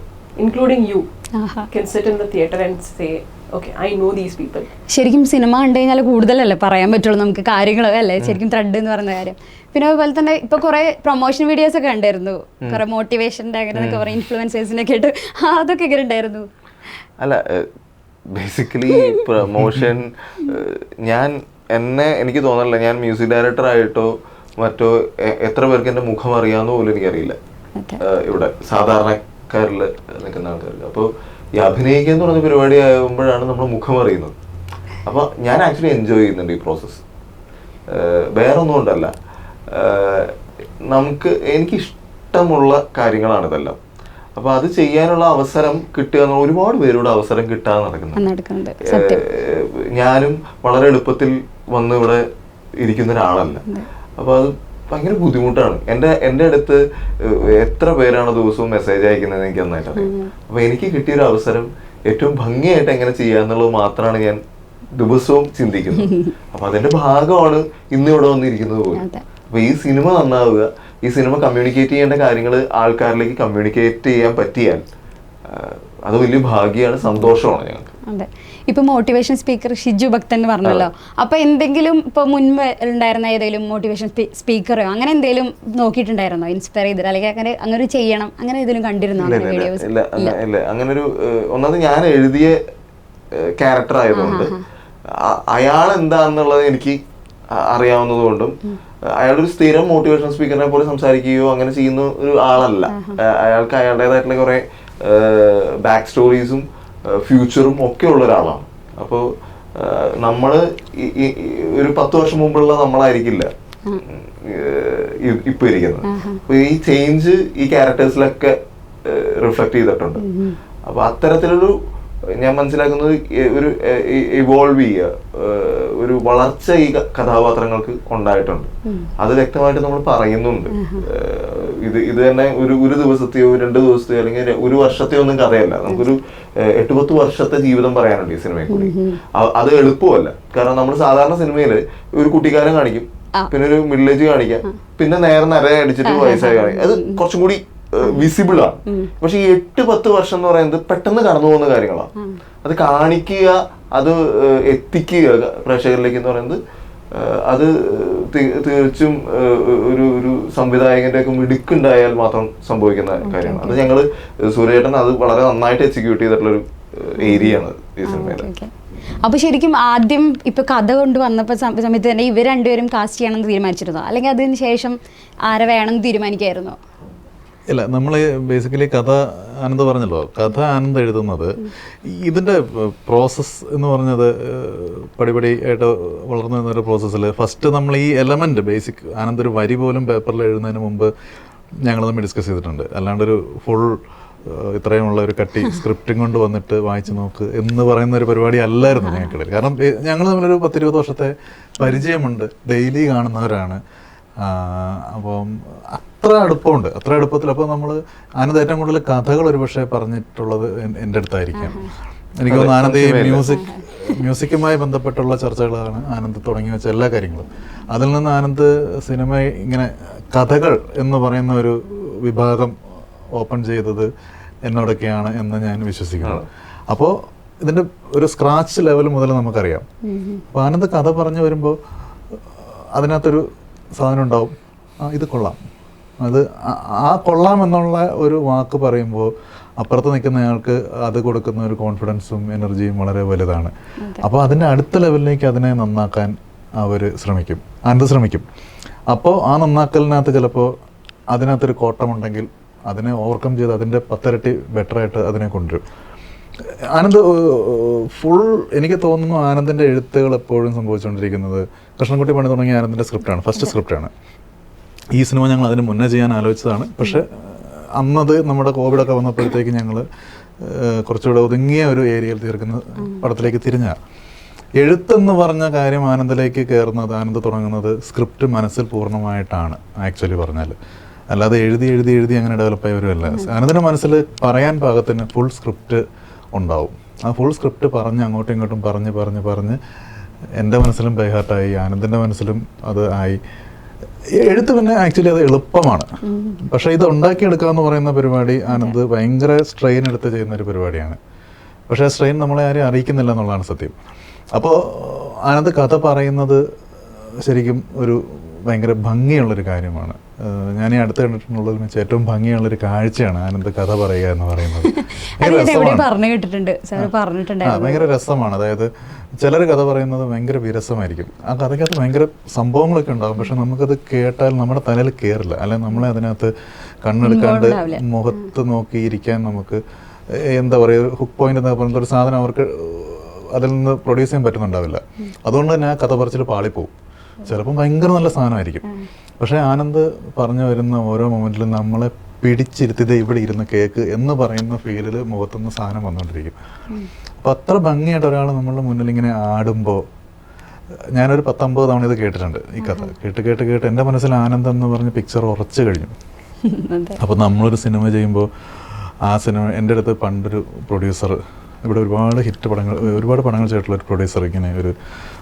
ഇൻക്ലൂഡിങ് യു ആഹാ. sit in the theater and say say okay I know these people ശരിക്കും സിനിമ കണ്ടു കഴിഞ്ഞാൽ കൂടുതലല്ലേ പറയാൻ പറ്റുള്ളൂ നമുക്ക് കാര്യങ്ങൾ അല്ലേ? ശരിക്കും ത്രെഡ് എന്ന് പറയുന്ന കാര്യം. പിന്നെ അതുപോലെ തന്നെ ഇപ്പൊ കുറെ പ്രൊമോഷൻ വീഡിയോസ് ഒക്കെ ഉണ്ടായിരുന്നു കുറെ മോട്ടിവേഷന്റെ അങ്ങനെ കുറെ ഇൻഫ്ലുവൻസേഴ്സിനെ കേട്ട് അതൊക്കെ എങ്ങനെ ഉണ്ടായിരുന്നു? അല്ല ബേസിക്കലി പ്രൊമോഷൻ ഞാൻ എന്നെ എനിക്ക് തോന്നണില്ല ഞാൻ മ്യൂസിക് ഡയറക്ടർ ആയിട്ടോ മറ്റോ എത്ര പേർക്ക് എന്റെ മുഖം അറിയാമെന്ന് പോലും എനിക്കറിയില്ല. ഇവിടെ ഏഹ് സാധാരണക്കാരിൽ നിൽക്കുന്ന ആൾക്കാർക്ക് അപ്പോൾ ഈ അഭിനയിക്കുക എന്ന് പറഞ്ഞ പരിപാടി ആകുമ്പോഴാണ് നമ്മൾ മുഖം അറിയുന്നത്. അപ്പോൾ ഞാൻ ആക്ച്വലി എൻജോയ് ചെയ്യുന്നുണ്ട് ഈ പ്രോസസ്സ് വേറെ ഒന്നും കൊണ്ടല്ല. നമുക്ക് എനിക്ക് ഇഷ്ടമുള്ള കാര്യങ്ങളാണ് ഇതെല്ലാം. അപ്പോൾ അത് ചെയ്യാനുള്ള അവസരം കിട്ടുക എന്നുള്ള ഒരുപാട് പേരോട് അവസരം കിട്ടാതെ നടക്കുന്നുണ്ട്. ഞാനും വളരെ എളുപ്പത്തിൽ വന്ന് ഇവിടെ ഇരിക്കുന്ന ഒരാളല്ല. അപ്പൊ അത് ഭയങ്കര ബുദ്ധിമുട്ടാണ്. എന്റെ എന്റെ അടുത്ത് എത്ര പേരാണ് ദിവസവും മെസ്സേജ് അയക്കുന്നത് എനിക്ക് നന്നായിട്ട് അറിയാം. അപ്പൊ എനിക്ക് കിട്ടിയൊരു അവസരം ഏറ്റവും ഭംഗിയായിട്ട് എങ്ങനെ ചെയ്യാന്നുള്ളത് മാത്രമാണ് ഞാൻ ദിവസവും ചിന്തിക്കുന്നത്. <laughs> അപ്പൊ അതിന്റെ ഭാഗമാണ് ഇന്ന് ഇവിടെ വന്നിരിക്കുന്നത് പോലും. അതെ. അപ്പൊ ഈ സിനിമ നന്നാവുക ഈ സിനിമ കമ്മ്യൂണിക്കേറ്റ് ചെയ്യേണ്ട കാര്യങ്ങൾ ആൾക്കാരിലേക്ക് കമ്മ്യൂണിക്കേറ്റ് ചെയ്യാൻ പറ്റിയാൽ അത് വലിയ ഭാഗ്യമാണ് സന്തോഷമാണ് ഞങ്ങൾക്ക്. ഇപ്പൊ മോട്ടിവേഷൻ സ്പീക്കർ ഷിജു ഭക്തൻ എന്ന് പറഞ്ഞല്ലോ അപ്പൊ എന്തെങ്കിലും ഇപ്പൊ മുൻപ് ഉണ്ടായിരുന്ന ഏതെങ്കിലും മോട്ടിവേഷൻ സ്പീക്കറോ അങ്ങനെ എന്തെങ്കിലും നോക്കിയിട്ടുണ്ടായിരുന്നോ? ഇൻസ്പയർ ചെയ്തിട്ട് അല്ലെങ്കിൽ അങ്ങനെ അങ്ങനെ ഒരു ചെയ്യണം അങ്ങനെ ഏതെങ്കിലും കണ്ടിരുന്നോ അങ്ങനെ വീഡിയോസ് ഇല്ല. അങ്ങനെ ഒരു ഒന്നത് ഞാൻ എഴുതിയ ക്യാരക്ടർ ആയതുകൊണ്ട് അയാൾ എന്താന്നുള്ളത് എനിക്ക് അറിയാവുന്നത് കൊണ്ടും അയാളൊരു സ്ഥിരം മോട്ടിവേഷൻ സ്പീക്കറിനെ പോലെ സംസാരിക്കുകയോ അങ്ങനെ ചെയ്യുന്ന ഒരു ആളല്ല. അയാൾക്ക് അയാളുടേതായിട്ടുള്ള കുറെ ബാക്ക് സ്റ്റോറീസും ഫ്യൂച്ചറും ഒക്കെ ഉള്ള ഒരാളാണ് അപ്പോൾ നമ്മൾ ഒരു പത്ത് വർഷം മുമ്പുള്ള നമ്മളായിരിക്കില്ല. ഇപ്പൊ ഇരിക്കുന്നത്. അപ്പൊ ഈ ചേഞ്ച് ഈ ക്യാരക്ടേഴ്സിലൊക്കെ റിഫ്ലക്ട് ചെയ്തിട്ടുണ്ട്. അപ്പൊ അത്തരത്തിലൊരു ഞാൻ മനസ്സിലാക്കുന്നത് ഒരു ഇവോൾവ് ചെയ്യുക ഒരു വളർച്ച ഈ കഥാപാത്രങ്ങൾക്ക് ഉണ്ടായിട്ടുണ്ട്. അത് വ്യക്തമായിട്ട് നമ്മൾ പറയുന്നുണ്ട്. ഇത് ഇത് തന്നെ ഒരു ഒരു ദിവസത്തെയോ രണ്ട് ദിവസത്തെയോ അല്ലെങ്കിൽ ഒരു വർഷത്തെയോ ഒന്നും കഥയല്ല. നമുക്കൊരു എട്ട് പത്ത് വർഷത്തെ ജീവിതം പറയാനുണ്ട് ഈ സിനിമയിൽ കൂടി അത് എളുപ്പമല്ല. കാരണം നമ്മൾ സാധാരണ സിനിമയിൽ ഒരു കുട്ടിക്കാലം കാണിക്കും പിന്നെ ഒരു മിഡിൽ ഏജ് കാണിക്കാം പിന്നെ നേരെ നര അടിച്ചിട്ട് വയസ്സായി കാണിക്കാം. അത് കുറച്ചും കൂടി വിസിബിൾ ആണ് പക്ഷെ ഈ എട്ട് പത്ത് വർഷം എന്ന് പറയുന്നത് പെട്ടെന്ന് കടന്നു പോകുന്ന കാര്യങ്ങളാണ്. അത് കാണിക്കുക അത് എത്തിക്കുക പ്രേക്ഷകരിലേക്ക് എന്ന് പറയുന്നത് അത് തീർച്ചും ഒരു ഒരു സംവിധായകന്റെ ഒക്കെ മിടുക്കുണ്ടായാൽ മാത്രം സംഭവിക്കുന്ന കാര്യമാണ്. അത് ഞങ്ങൾ സൂര്യേട്ടൻ അത് വളരെ നന്നായിട്ട് എക്സിക്യൂട്ട് ചെയ്തിട്ടുള്ള ഒരു ഏരിയ ആണ് ഈ സിനിമയിലെ. അപ്പൊ ശരിക്കും ആദ്യം ഇപ്പൊ കഥ കൊണ്ടുവന്നപ്പോ സമയത്ത് തന്നെ ഇവർ രണ്ടുപേരും കാസ്റ്റ് ചെയ്യണമെന്ന് തീരുമാനിച്ചിരുന്നോ? അല്ലെങ്കിൽ അതിന് ശേഷം ആരെ വേണമെന്ന് തീരുമാനിക്കായിരുന്നോ? ഇല്ല നമ്മൾ ബേസിക്കലി കഥ ആനന്ദ് പറഞ്ഞല്ലോ. കഥ ആനന്ദ് എഴുതുന്നത് ഇതിന്റെ പ്രോസസ്സ് എന്ന് പറഞ്ഞത് പടിപടി ആയിട്ട് വളർന്നു വരുന്നൊരു പ്രോസസ്സിൽ ഫസ്റ്റ് നമ്മൾ ഈ എലമെന്റ് ബേസിക് ആനന്ദ് ഒരു വരി പോലും പേപ്പറിൽ എഴുതുന്നതിന് മുമ്പ് ഞങ്ങൾ തമ്മിൽ ഡിസ്കസ് ചെയ്തിട്ടുണ്ട്. അല്ലാണ്ട് ഒരു ഫുൾ ഇത്രയുമുള്ള ഒരു കട്ടി സ്ക്രിപ്റ്റും കൊണ്ട് വന്നിട്ട് വായിച്ചു നോക്ക് എന്ന് പറയുന്ന ഒരു പരിപാടി അല്ലായിരുന്നു ഞങ്ങൾക്കിടയിൽ. കാരണം ഞങ്ങൾ തമ്മിലൊരു പത്തിരുപത് വർഷത്തെ പരിചയമുണ്ട്. ഡെയിലി കാണുന്നവരാണ്. അപ്പം അത്ര അടുപ്പമുണ്ട്. അത്ര അടുപ്പത്തിൽ അപ്പോൾ നമ്മൾ ആനന്ദ ഏറ്റവും കൂടുതൽ കഥകൾ ഒരുപക്ഷെ പറഞ്ഞിട്ടുള്ളത് എന്റെ അടുത്തായിരിക്കാം. എനിക്ക് തോന്നുന്നു ആനന്ദ് ഈ മ്യൂസിക് മ്യൂസിക്കുമായി ബന്ധപ്പെട്ടുള്ള ചർച്ചകളാണ് ആനന്ദ് തുടങ്ങി വെച്ച എല്ലാ കാര്യങ്ങളും. അതിൽ നിന്ന് ആനന്ദ് സിനിമ ഇങ്ങനെ കഥകൾ എന്ന് പറയുന്ന ഒരു വിഭാഗം ഓപ്പൺ ചെയ്തത് എന്നോടൊക്കെയാണ് എന്ന് ഞാൻ വിശ്വസിക്കുന്നു. അപ്പോൾ ഇതിന്റെ ഒരു സ്ക്രാച്ച് ലെവൽ മുതൽ നമുക്കറിയാം. അപ്പോൾ ആനന്ദ് കഥ പറഞ്ഞു വരുമ്പോൾ അതിനകത്തൊരു സാധനം ഉണ്ടാവും ഇത് കൊള്ളാം. അത് ആ- കൊള്ളാം എന്നുള്ള ഒരു വാക്ക് പറയുമ്പോൾ അപ്പുറത്ത് നിൽക്കുന്നയാൾക്ക് അത് കൊടുക്കുന്ന ഒരു കോൺഫിഡൻസും എനർജിയും വളരെ വലുതാണ്. അപ്പോൾ അതിന്റെ അടുത്ത ലെവലിലേക്ക് അതിനെ നന്നാക്കാൻ അവർ ശ്രമിക്കും. അത് ശ്രമിക്കും? അപ്പോൾ ആ നന്നാക്കലിനകത്ത് ചിലപ്പോൾ അതിനകത്തൊരു കോട്ടമുണ്ടെങ്കിൽ അതിനെ ഓവർകം ചെയ്ത് അതിന്റെ പത്തരട്ടി ബെറ്ററായിട്ട് അതിനെ കൊണ്ടുവരും. ആനന്ദ് ഫുൾ എനിക്ക് തോന്നുന്നു ആനന്ദിന്റെ എഴുത്തുകൾ എപ്പോഴും സംഭവിച്ചുകൊണ്ടിരിക്കുന്നത് കൃഷ്ണൻകുട്ടി പണി തുടങ്ങിയ ആനന്ദിന്റെ സ്ക്രിപ്റ്റാണ്. ഫസ്റ്റ് സ്ക്രിപ്റ്റാണ്. ഈ സിനിമ ഞങ്ങൾ അതിന് മുന്നേ ചെയ്യാൻ ആലോചിച്ചതാണ്. പക്ഷേ അന്നത് നമ്മുടെ കോവിഡൊക്കെ വന്നപ്പോഴത്തേക്ക് ഞങ്ങൾ കുറച്ചുകൂടെ ഒതുങ്ങിയ ഒരു ഏരിയയിൽ തീർക്കുന്ന പടത്തിലേക്ക് തിരിഞ്ഞ. എഴുത്തെന്ന് പറഞ്ഞ കാര്യം ആനന്ദിലേക്ക് കയറുന്നത് ആനന്ദ് തുടങ്ങുന്നത് സ്ക്രിപ്റ്റ് മനസ്സിൽ പൂർണമായിട്ടാണ് ആക്ച്വലി പറഞ്ഞാൽ അല്ലാതെ എഴുതി എഴുതി എഴുതി അങ്ങനെ ഡെവലപ്പ് ആയവരുമല്ല ആനന്ദിന്റെ മനസ്സിൽ പറയാൻ പാകത്തിന് ഫുൾ സ്ക്രിപ്റ്റ് ഉണ്ടാവും. ആ ഫുൾ സ്ക്രിപ്റ്റ് പറഞ്ഞ് അങ്ങോട്ടും ഇങ്ങോട്ടും പറഞ്ഞ് പറഞ്ഞ് പറഞ്ഞ് എന്റെ മനസ്സിലും ബൈഹാർട്ടായി ആനന്ദിന്റെ മനസ്സിലും അത് ആയി. എഴുത്ത് പിന്നെ ആക്ച്വലി അത് എളുപ്പമാണ്. പക്ഷേ ഇത് ഉണ്ടാക്കിയെടുക്കുക എന്ന് പറയുന്ന പരിപാടി ആനന്ദ് ഭയങ്കര സ്ട്രെയിൻ എടുത്ത് ചെയ്യുന്ന ഒരു പരിപാടിയാണ്. പക്ഷേ ആ സ്ട്രെയിൻ നമ്മളെ ആരും അറിയിക്കുന്നില്ല എന്നുള്ളതാണ് സത്യം. അപ്പോൾ ആനന്ദ് കഥ പറയുന്നത് ശരിക്കും ഒരു ഭയങ്കര ഭംഗിയുള്ളൊരു കാര്യമാണ്. ഞാൻ ഈ അടുത്ത് കണ്ടിട്ടുള്ളതിൽ വെച്ച് ഏറ്റവും ഭംഗിയുള്ളൊരു കാഴ്ചയാണ് ആനന്ദ് കഥ പറയുക എന്ന് പറയുന്നത്. <laughs> ഭയങ്കര രസമാണ്. അതായത് ചിലർ കഥ പറയുന്നത് ഭയങ്കര വിരസമായിരിക്കും. ആ കഥയ്ക്കകത്ത് ഭയങ്കര സംഭവങ്ങളൊക്കെ ഉണ്ടാകും. പക്ഷെ നമുക്കത് കേട്ടാൽ നമ്മുടെ തലയിൽ കയറില്ല അല്ലെങ്കിൽ നമ്മളെ അതിനകത്ത് കണ്ണെടുക്കാണ്ട്. മുഖത്ത് നോക്കിയിരിക്കാൻ നമുക്ക് എന്താ പറയുക ഹുക്ക് പോയിന്റ് എന്താ പറയുന്ന ഒരു സാധനം അവർക്ക് അതിൽ നിന്ന് പ്രൊഡ്യൂസ് ചെയ്യാൻ പറ്റുന്നുണ്ടാവില്ല. അതുകൊണ്ട് തന്നെ ആ കഥ പറച്ചിൽ പാളിപ്പോവും. ചിലപ്പം ഭയങ്കര നല്ല സാധനമായിരിക്കും. പക്ഷേ ആനന്ദ് പറഞ്ഞു വരുന്ന ഓരോ മൊമെന്റിലും നമ്മളെ പിടിച്ചിരുത്തിയത് ഇവിടെ ഇരുന്ന് കേക്ക് എന്ന് പറയുന്ന ഫീലിൽ മുഖത്തുനിന്ന് സാധനം വന്നുകൊണ്ടിരിക്കും അപ്പം അത്ര ഭംഗിയായിട്ട് ഒരാൾ നമ്മളുടെ മുന്നിൽ ഇങ്ങനെ ആടുമ്പോൾ ഞാനൊരു പത്തൊമ്പത് തവണ ഇത് കേട്ടിട്ടുണ്ട് ഈ കഥ. കേട്ട് കേട്ട് കേട്ട് എന്റെ മനസ്സിൽ ആനന്ദം എന്ന് പറഞ്ഞ പിക്ചർ ഉറച്ചു കഴിഞ്ഞു. <laughs> അപ്പോൾ നമ്മളൊരു സിനിമ ചെയ്യുമ്പോൾ ആ സിനിമ എന്റെ അടുത്ത് പണ്ടൊരു പ്രൊഡ്യൂസർ ഇവിടെ ഒരുപാട് ഹിറ്റ് പടങ്ങൾ ഒരുപാട് പടങ്ങൾ ചെയ്തിട്ടുള്ള ഒരു പ്രൊഡ്യൂസർ ഇങ്ങനെ ഒരു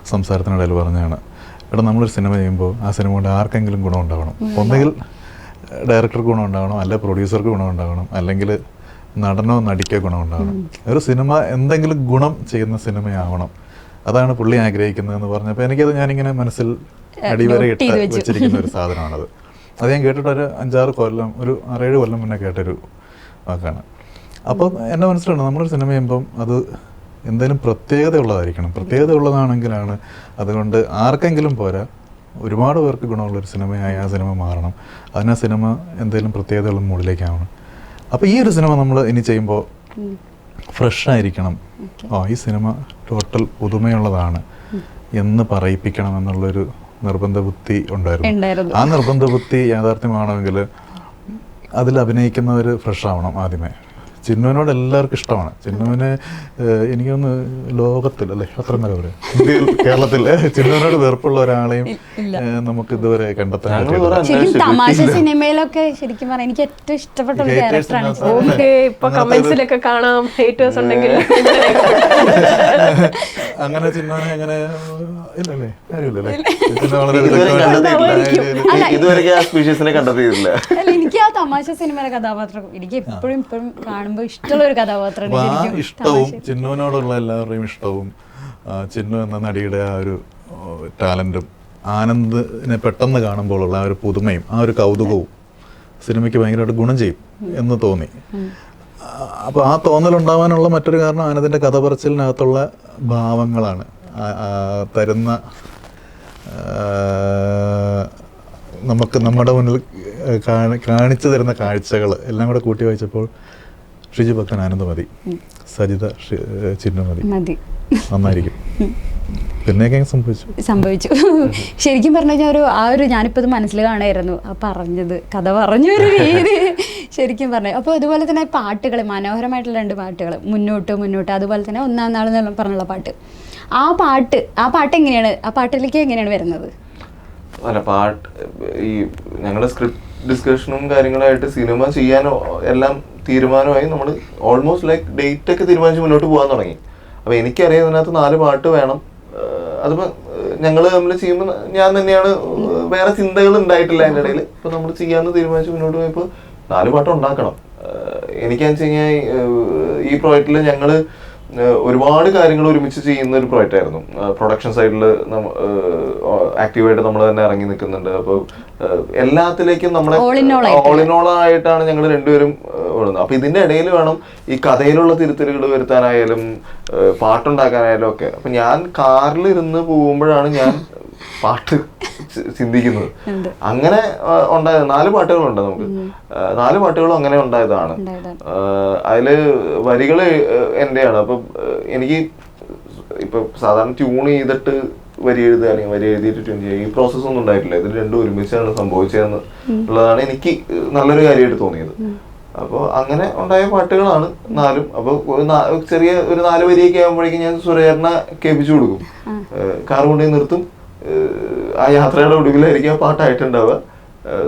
സംസാരത്തിനിടയിൽ പറഞ്ഞതാണ്. എടാ നമ്മളൊരു സിനിമ ചെയ്യുമ്പോൾ ആ സിനിമ കൊണ്ട് ആർക്കെങ്കിലും ഗുണം ഉണ്ടാവണം. ഒന്നുകിൽ ഡയറക്ടർക്ക് ഗുണം ഉണ്ടാവണം അല്ലെ പ്രൊഡ്യൂസർക്ക് ഗുണം ഉണ്ടാവണം അല്ലെങ്കിൽ നടനോ നടിക്കോ ഗുണം ഉണ്ടാവണം. ഒരു സിനിമ എന്തെങ്കിലും ഗുണം ചെയ്യുന്ന സിനിമയാവണം. അതാണ് പുള്ളി ആഗ്രഹിക്കുന്നതെന്ന് പറഞ്ഞപ്പോൾ എനിക്കത് ഞാനിങ്ങനെ മനസ്സിൽ അടിവരെ ഇട്ട് വെച്ചിരിക്കുന്ന ഒരു സാധനമാണത്. അത് ഞാൻ കേട്ടിട്ട് ഒരു അഞ്ചാറ് കൊല്ലം ഒരു ആറേഴ് കൊല്ലം മുന്നേ കേട്ടൊരു വാക്കാണ്. അപ്പം എന്റെ മനസ്സിലുണ്ട് നമ്മളൊരു സിനിമ ചെയ്യുമ്പം അത് എന്തെങ്കിലും പ്രത്യേകത ഉള്ളതായിരിക്കണം പ്രത്യേകത ഉള്ളതാണെങ്കിലാണ് അതുകൊണ്ട് ആർക്കെങ്കിലും പോരാ. ഒരുപാട് പേർക്ക് ഗുണമുള്ളൊരു സിനിമയായി ആ സിനിമ മാറണം. അതിന് ആ സിനിമ എന്തെങ്കിലും പ്രത്യേകതകളും മുകളിലേക്കാവണം അപ്പോൾ ഈ ഒരു സിനിമ നമ്മൾ ഇനി ചെയ്യുമ്പോൾ ഫ്രഷ് ആയിരിക്കണം. ഓ ഈ സിനിമ ടോട്ടൽ പുതുമയുള്ളതാണ് എന്ന് പറയിപ്പിക്കണം എന്നുള്ളൊരു നിർബന്ധ ബുദ്ധി ഉണ്ടായിരുന്നു. ആ നിർബന്ധ ബുദ്ധി യാഥാർത്ഥ്യമാണെങ്കിൽ അതിൽ അഭിനയിക്കുന്നവർ ഫ്രഷ് ആവണം ആദ്യമേ. ചിന്നുവിനോട് എല്ലാവർക്കും ഇഷ്ടമാണ്. ചിന്നുവിന് എനിക്ക് എനിക്കൊന്ന് ലോകത്തിൽ അല്ലേ? അത്ര നല്ല പറയാം ഇന്ത്യയിൽ കേരളത്തിൽ. ചിന്നുവിനോട് വെറുപ്പുള്ള ഒരാളെയും നമുക്ക് ഇതുവരെ കണ്ടെത്താൻ തമാശ സിനിമയിലൊക്കെ ശരിക്കും പറയാം എനിക്ക് ഏറ്റവും ഇഷ്ടപ്പെട്ട ഒരു ക്യാരക്ടറാണ് ഇപ്പൊ കമന്റ്സിലൊക്കെ കാണാം. ഹേറ്റേഴ്സ് ഉണ്ടെങ്കിൽ. അങ്ങനെ ചിന്നുവിനെ അങ്ങനെ ഇല്ലല്ലേ കാര്യമില്ലല്ലേ വളരെ ഇതുവരെ ആ സ്പീഷീസിനെ കണ്ടെത്തിയിട്ടില്ല അല്ല എനിക്ക് തമാശ സിനിമയിലെ കഥാപാത്രം. എനിക്ക് എപ്പോഴും ഇപ്പോഴും കാണുമ്പോൾ ഇഷ്ടമുള്ള ഒരു കഥാപാത്രം ഇഷ്ടവും. ചിന്നുവിനോടുള്ള എല്ലാവരുടെയും ഇഷ്ടവും ചിന്നു എന്ന നടിയുടെ ആ ഒരു ടാലന്റും ആനന്ദിനെ പെട്ടെന്ന് കാണുമ്പോഴുള്ള ആ ഒരു പുതുമയും ആ ഒരു കൗതുകവും സിനിമയ്ക്ക് ഭയങ്കരമായിട്ട് ഗുണം ചെയ്യും എന്ന് തോന്നി. ആ, അപ്പൊ ആ തോന്നലുണ്ടാവാനുള്ള മറ്റൊരു കാരണം ആനന്ദിന്റെ കഥ പറച്ചിലിനകത്തുള്ള ഭാവങ്ങളാണ്. തരുന്ന നമുക്ക് നമ്മുടെ മുന്നിൽ കാണിച്ചു തരുന്ന കാഴ്ചകൾ എല്ലാം കൂടെ കൂട്ടി വായിച്ചപ്പോൾ ഷിജു ഭക്തൻ ആനന്ദ മതി. സജിത ഷി- മതി. മതി. നന്നായിരിക്കും. പിന്നെയൊക്കെ സംഭവിച്ചു? സംഭവിച്ചു. ശരിക്കും പറഞ്ഞു കഴിഞ്ഞാൽ ഒരു ആ ഒരു ഞാനിപ്പോൾ ഇത് മനസ്സിൽ കാണായിരുന്നു. ആ പറഞ്ഞത് കഥ പറഞ്ഞു ഒരു രീതി. ശരിക്കും പറഞ്ഞു. അപ്പോൾ അതുപോലെ തന്നെ പാട്ടുകൾ മനോഹരമായിട്ടുള്ള രണ്ട് പാട്ടുകൾ മുന്നോട്ട് മുന്നോട്ട് അതുപോലെ തന്നെ ഒന്നാം നാൾ എന്നുള്ള പറഞ്ഞുള്ള പാട്ട്. ആ പാട്ട് ആ പാട്ട് എങ്ങനെയാണ് ആ പാട്ടിലേക്ക് എങ്ങനെയാണ് വരുന്നത്? അല്ല പാട്ട് ഈ ഞങ്ങളുടെ സ്ക്രിപ്റ്റ് ഡിസ്കഷനും കാര്യങ്ങളായിട്ട് സിനിമ ചെയ്യാനോ എല്ലാം തീരുമാനമായി. നമ്മൾ ഓൾമോസ്റ്റ് ലൈക്ക് ഡേറ്റ് ഒക്കെ തീരുമാനിച്ച് മുന്നോട്ട് പോകാൻ തുടങ്ങി. അപ്പോൾ എനിക്കറിയാം ഇതിനകത്ത് നാല് പാട്ട് വേണം. അതിപ്പോൾ അതിപ്പോ ഞങ്ങൾ തമ്മിൽ ചെയ്യുമ്പോൾ ഞാൻ തന്നെയാണ് വേറെ ചിന്തകൾ ഉണ്ടായിട്ടില്ല അതിന്റെ ഇടയിൽ ഇപ്പോൾ നമ്മൾ ചെയ്യാമെന്ന് തീരുമാനിച്ച് മുന്നോട്ട് പോയപ്പോൾ നാല് പാട്ട് ഉണ്ടാക്കണം. എനിക്കാന്ന് വെച്ച് കഴിഞ്ഞാൽ ഈ പ്രോജക്റ്റിൽ ഞങ്ങൾ ഏഹ് ഒരുപാട് കാര്യങ്ങൾ ഒരുമിച്ച് ചെയ്യുന്ന ഒരു പ്രോജക്റ്റ് ആയിരുന്നു. പ്രൊഡക്ഷൻ സൈഡിൽ ആക്റ്റീവായിട്ട് നമ്മൾ തന്നെ ഇറങ്ങി നിൽക്കുന്നുണ്ട്. അപ്പോൾ എല്ലാത്തിലേക്കും നമ്മളെ. ഓൾ ഇൻ ഓൾ ആയിട്ടാണ് ഞങ്ങൾ രണ്ടുപേരും ഓടുന്നത്. അപ്പൊ ഇതിന്റെ ഇടയിൽ വേണം ഈ കഥയിലുള്ള തിരുത്തലുകൾ വരുത്താനായാലും പാട്ടുണ്ടാക്കാനായാലും ഒക്കെ. അപ്പൊ ഞാൻ കാറിൽ ഇരുന്ന് പോകുമ്പോഴാണ് ഞാൻ പാട്ട് ചിന്തിക്കുന്നത്. അങ്ങനെ ഉണ്ടായത് നാല് പാട്ടുകളുണ്ട് നമുക്ക്. നാല് പാട്ടുകളും അങ്ങനെ ഉണ്ടായതാണ്. അതിൽ വരികൾ എന്റെയാണ്. അപ്പൊ എനിക്ക് ഇപ്പൊ സാധാരണ ട്യൂൺ ചെയ്തിട്ട് വരി എഴുതുക അല്ലെങ്കിൽ വരി എഴുതിയിട്ട് ട്യൂൺ ചെയ്യുക. ഈ പ്രോസസ്സ് ഒന്നും ഉണ്ടായിട്ടില്ല. ഇത് രണ്ടും ഒരുമിച്ചാണ് സംഭവിച്ചതെന്ന് ഉള്ളതാണ് എനിക്ക് നല്ലൊരു കാര്യമായിട്ട് തോന്നിയത്. അപ്പോൾ അങ്ങനെ ഉണ്ടായ പാട്ടുകളാണ് നാലും. അപ്പോൾ ചെറിയ ഒരു നാല് വരിയൊക്കെ ആകുമ്പോഴേക്കും ഞാൻ സുരേറിനെ കേൾപ്പിച്ചു കൊടുക്കും. കാർ കൊണ്ടുപോയി നിർത്തും. ആ യാത്രയുടെ ഒടുവിലായിരിക്കും ആ പാട്ടായിട്ടുണ്ടാവുക.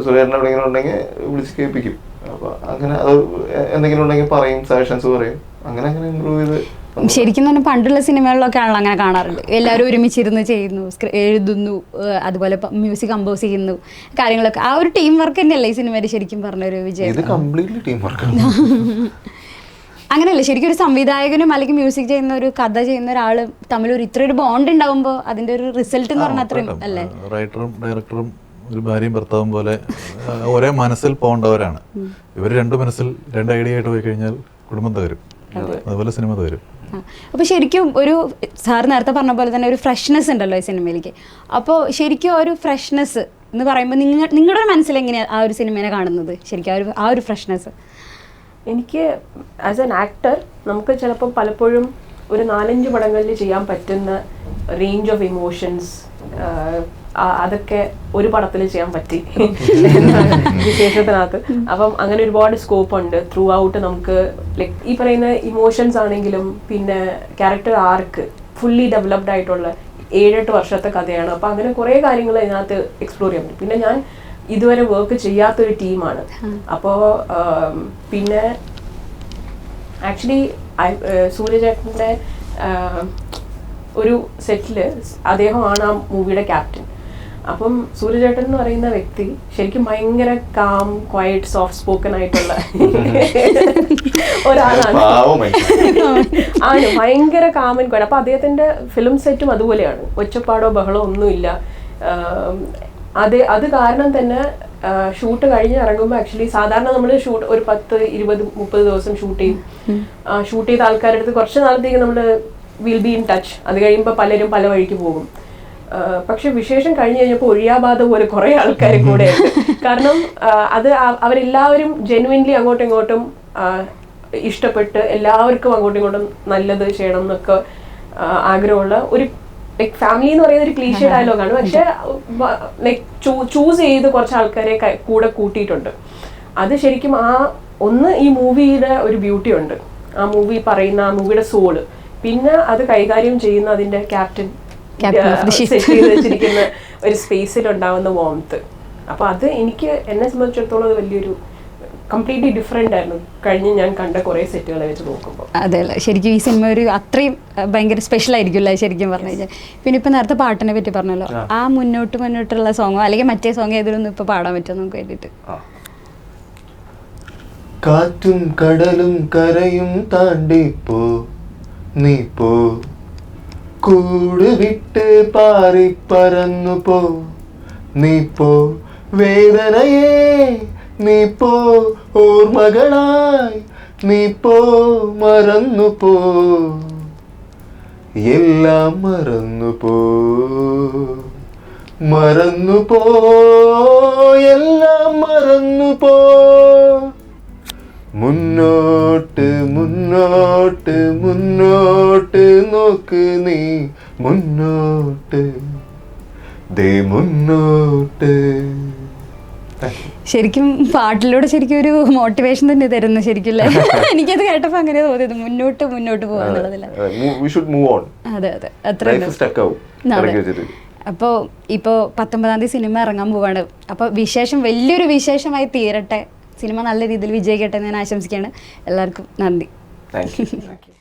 സുരേറിന് എവിടെയെങ്കിലും ഉണ്ടെങ്കിൽ വിളിച്ച് കേൾപ്പിക്കും. അപ്പൊ അങ്ങനെ അത് എന്തെങ്കിലും ഉണ്ടെങ്കിൽ പറയും സജഷൻസ് പറയും. അങ്ങനെ അങ്ങനെ ഇമ്പ്രൂവ് ചെയ്ത് ശരിക്കും തന്നെ പണ്ടുള്ള സിനിമകളിലൊക്കെ ആണല്ലോ അങ്ങനെ കാണാറുണ്ട് എല്ലാവരും ഒരുമിച്ചിരുന്ന് ചെയ്യുന്നു എഴുതുന്നു അതുപോലെ മ്യൂസിക് കമ്പോസ് ചെയ്യുന്നു കാര്യങ്ങളൊക്കെ. ആ ഒരു ടീം വർക്ക് തന്നെയല്ലേ ഈ സിനിമയിൽ ശരിക്കും പറഞ്ഞൊരു വിജയം? ഇത് കംപ്ലീറ്റ്ലി ടീം വർക്കാണ് അങ്ങനെയല്ല? ശരിക്കും ഒരു സംവിധായകനും അല്ലെങ്കിൽ മ്യൂസിക് ചെയ്യുന്ന ഒരു കഥ ചെയ്യുന്ന ഒരാളും തമ്മിൽ ഒരു ഇത്ര ഒരു ബോണ്ട് ഉണ്ടാകുമ്പോൾ അതിന്റെ ഒരു റിസൾട്ട് എന്ന് പറഞ്ഞാൽ അത്രയും അല്ലേ? റൈറ്ററും ഡയറക്ടറും ഒരു ഭാര്യയും ഭർത്താവും പോലെ ഒരേ മനസ്സിൽ പോകേണ്ടവരാണ് ഇവർ രണ്ട് മനസ്സിൽ രണ്ട് ഐഡിയ ആയിട്ട് പോയി കഴിഞ്ഞാൽ കുടുംബം തകരും. അതുപോലെ സിനിമ തകരും. അപ്പൊ അപ്പോൾ ശരിക്കും ഒരു സാർ നേരത്തെ പറഞ്ഞ പോലെ തന്നെ ഒരു ഫ്രഷ്നെസ് ഉണ്ടല്ലോ ഈ സിനിമയിലേക്ക് അപ്പോൾ ശരിക്കും ഒരു ഫ്രഷ്നെസ് എന്ന് പറയുമ്പോൾ നിങ്ങൾ നിങ്ങളുടെ മനസ്സിൽ എങ്ങനെയാണ് ആ ഒരു സിനിമേനെ കാണുന്നത്? ശരിക്കും ആ ഒരു ആ ഒരു ഫ്രഷ്നെസ് എനിക്ക് ആസ് എൻ ആക്ടർ നമുക്ക് ചിലപ്പോൾ പലപ്പോഴും ഒരു നാലഞ്ച് പടങ്ങളിൽ ചെയ്യാൻ പറ്റുന്ന റേഞ്ച് ഓഫ് ഇമോഷൻസ് അതൊക്കെ ഒരു പടത്തിൽ ചെയ്യാൻ പറ്റി വിശേഷത്തിനകത്ത്. അപ്പം അങ്ങനെ ഒരുപാട് സ്കോപ്പ് ഉണ്ട്. ത്രൂ ഔട്ട് നമുക്ക് ലൈക്ക് ഈ പറയുന്ന ഇമോഷൻസ് ആണെങ്കിലും പിന്നെ ക്യാരക്ടർ ആർക്ക് ഫുള്ളി ഡെവലപ്ഡ് ആയിട്ടുള്ള ഏഴെട്ട് വർഷത്തെ കഥയാണ്. അപ്പം അങ്ങനെ കുറേ കാര്യങ്ങൾ ഇതിനകത്ത് എക്സ്പ്ലോർ ചെയ്യാൻ പറ്റും. പിന്നെ ഞാൻ ഇതുവരെ വർക്ക് ചെയ്യാത്തൊരു ടീമാണ് അപ്പോൾ പിന്നെ ആക്ച്വലി സൂര്യചേട്ടന്റെ ഒരു സെറ്റിൽ അദ്ദേഹമാണ് ആ മൂവിയുടെ ക്യാപ്റ്റൻ അപ്പം സൂര്യചേട്ടൻ എന്ന് പറയുന്ന വ്യക്തി ശരിക്കും ഭയങ്കര കാം ക്വയറ്റ് സോഫ്റ്റ് സ്പോക്കൺ ആയിട്ടുള്ള ഒരാളാണ്. ആണ് ഭയങ്കര കാമൻ ക്വയറ്റ് അപ്പൊ അദ്ദേഹത്തിന്റെ ഫിലിം സെറ്റും അതുപോലെയാണ്. ഒച്ചപ്പാടോ ബഹളോ ഒന്നുമില്ല. അത് അത് കാരണം തന്നെ ഷൂട്ട് കഴിഞ്ഞ് ഇറങ്ങുമ്പോൾ ആക്ച്വലി സാധാരണ നമ്മൾ ഷൂട്ട് ഒരു പത്ത് ഇരുപത് മുപ്പത് ദിവസം ഷൂട്ട് ചെയ്യും. ഷൂട്ട് ചെയ്ത ആൾക്കാരുടെ അടുത്ത് കുറച്ച് നാളത്തേക്ക് നമ്മൾ വിൽ ബി ഇൻ ടച്ച് അത് കഴിയുമ്പോൾ പലരും പല വഴിക്ക് പോകും. പക്ഷെ വിശേഷം കഴിഞ്ഞ് കഴിഞ്ഞപ്പോൾ ഒഴിയാബാധ പോലെ കുറെ ആൾക്കാർ കൂടെ <laughs> കാരണം അത് അവരെല്ലാവരും ജെനുവിൻലി അങ്ങോട്ടും ഇങ്ങോട്ടും ഇഷ്ടപ്പെട്ട് എല്ലാവർക്കും അങ്ങോട്ടും ഇങ്ങോട്ടും നല്ലത് ചെയ്യണം എന്നൊക്കെ ആഗ്രഹമുള്ള ഒരു ലൈക് ഫാമിലി എന്ന് പറയുന്ന ഒരു ക്ലീഷ്യ ഡയലോഗാണ് പക്ഷെ ലൈക് ചൂസ് ചെയ്ത് കുറച്ച് ആൾക്കാരെ കൂടെ കൂട്ടിയിട്ടുണ്ട്. അത് ശരിക്കും ആ ഒന്ന് ഈ മൂവിയുടെ ഒരു ബ്യൂട്ടി ഉണ്ട്. ആ മൂവി പറയുന്ന ആ മൂവിയുടെ സോൾ പിന്നെ അത് കൈകാര്യം ചെയ്യുന്ന അതിന്റെ ക്യാപ്റ്റൻ വെച്ചിരിക്കുന്ന ഒരു സ്പേസിൽ ഉണ്ടാവുന്ന വോംത്ത് അപ്പൊ അത് എനിക്ക് എന്നെ സംബന്ധിച്ചിടത്തോളം വലിയൊരു കംപ്ലീറ്റ്ലി ഡിഫറെന്റ് ആയിരുന്നു. കഴിഞ്ഞ് ഞാൻ കണ്ട കുറേ സെറ്റുകളെ വെച്ച് നോക്കുമ്പോൾ അതെ അല്ലേ? ശരിക്കും ഈ സിനിമ ഒരു അത്രയും ഭയങ്കര സ്പെഷ്യൽ ആയിരിക്കുമല്ലേ ശരിക്കും പറഞ്ഞു കഴിഞ്ഞാൽ? പിന്നെ ഇപ്പം നേരത്തെ പാട്ടിനെ പറ്റി പറഞ്ഞല്ലോ. ആ. മുന്നോട്ട് മുന്നോട്ടുള്ള സോങ്ങോ അല്ലെങ്കിൽ മറ്റേ സോങ് ഏതൊന്നും ഇപ്പോൾ പാടാൻ പറ്റുമോ നമുക്ക് വേണ്ടിയിട്ട്. കാറ്റും കടലും കരയും താണ്ടി പോ നീ പോ. കൂട് വിട്ട് പാറി പറന്നു പോ നീ പോ. വേദനയേ നീ പോ ഓർമ്മകളായി നീ പോ മറന്നു പോ. എല്ലാം മറന്നു പോ മറന്നു പോ എല്ലാം മറന്നു പോ. മുന്നോട്ട് മുന്നോട്ട് മുന്നോട്ട് നോക്ക് നീ മുന്നോട്ട്. ദേ മുന്നോട്ട്. ശരിക്കും പാട്ടിലൂടെ ശരിക്കും ഒരു മോട്ടിവേഷൻ തന്നെ തരുന്നു ശരിക്കും <laughs> എനിക്കത് കേട്ടപ്പോൾ അങ്ങനെ തോന്നിയത് മുന്നോട്ട് മുന്നോട്ട് പോകാന്നുള്ളതില്ല അപ്പോൾ ഇപ്പോൾ പത്തൊമ്പതാം തീയതി സിനിമ ഇറങ്ങാൻ പോവാണ്. അപ്പോൾ വിശേഷം വലിയൊരു വിശേഷമായി തീരട്ടെ. സിനിമ നല്ല രീതിയിൽ വിജയിക്കട്ടെ എന്ന് ഞാൻ ആശംസിക്കുകയാണ്. എല്ലാവർക്കും നന്ദി. Thank you